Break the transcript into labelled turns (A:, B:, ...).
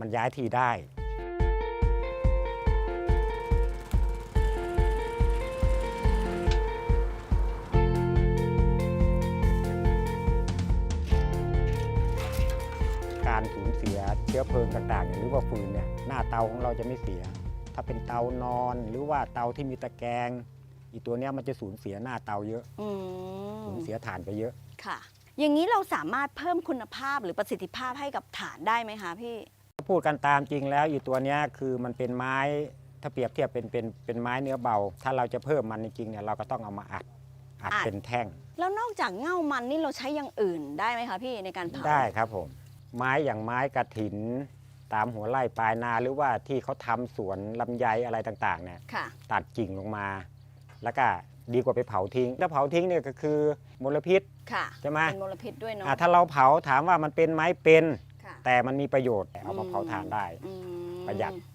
A: มันย้ายที่ได้การสูญเสียเชื้อเพลิงต่างๆหรือว่าฟืนเนี่ยหน้าเตาของเราจะไม่เสีย ถ้าเป็นเตานอนหรือว่าเตาที่มีตะแกรงอีตัวเนี้ยมันจะสูญเสียหน้าเตาเยอะ
B: อื
A: สู
B: ม
A: ญเสียถ่านไปเยอะ
B: ค่ะ อย่างนี้เราสามารถเพิ่มคุณภาพหรือประสิทธิภาพให้กับฐานได้ไหมคะพี่
A: พูดกันตามจริงแล้วอีตัวเนี้ยคือมันเป็นไม้ถ้าเปรียบเทียบเป็นเป็นเป็นไม้เนื้อเบา ถ้าเราจะเพิ่มมันจริงๆเนี่ยเราก็ต้องเอามาอัดอัด
B: อัด
A: เป็นแท่ง
B: แล้วนอกจากเง่ามันนี่เราใช้อย่างอื่นได้ไหมคะพี่ในการเผา
A: ได้ครับผม ไม้อย่างไม้กระถิน ตามหัวไร่ปลายนาหรือว่าที่เขาทำสวนลำไยอะไรต่างๆเนี่ย
B: ค่ะ
A: ตัดกิ่งลงมา แล้วก็ดีกว่าไปเผาทิ้ง ถ้าเผาทิ้งเนี่ยก็คือมลพิษ
B: ค่ะ
A: ใช่ไหม
B: เป็นมลพิษด้วยเนาะ
A: อะถ้าเราเผาถามว่ามันเป็นไหมเป็น
B: ค่ะ
A: แต่มันมีประโยชน์เอามาเผาถ่านได้
B: อืม
A: ประหยัด